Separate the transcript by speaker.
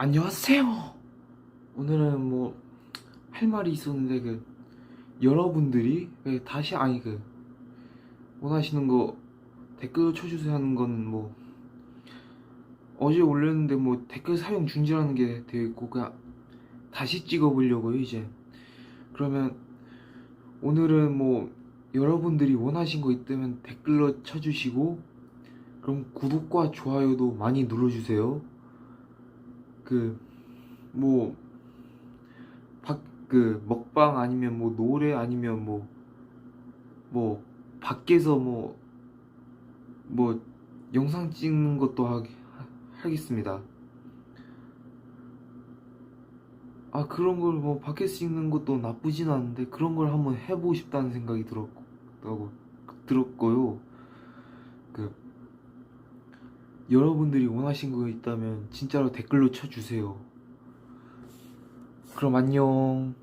Speaker 1: 안녕하세요. 오늘은 뭐 할 말이 있었는데 그 여러분들이 그 다시 아니 그 원하시는 거 댓글 쳐주세요 하는 건 뭐 어제 올렸는데 뭐 댓글 사용 중지라는 게 되어 있고 그냥 다시 찍어보려고요 이제. 그러면 오늘은 뭐 여러분들이 원하신 거 있다면 댓글로 쳐주시고 그럼 구독과 좋아요도 많이 눌러주세요. 그뭐밖그 먹방 아니면 뭐 노래 아니면 뭐뭐 밖에서 뭐뭐 영상 찍는 것도 하, 하겠습니다. 아 그런 걸 뭐 밖에서 찍는 것도 나쁘진 않은데 그런 걸 한번 해보고 싶다는 생각이 들었다고 들었고요. 그 여러분들이 원하신 거 있다면 진짜로 댓글로 쳐주세요. 그럼 안녕.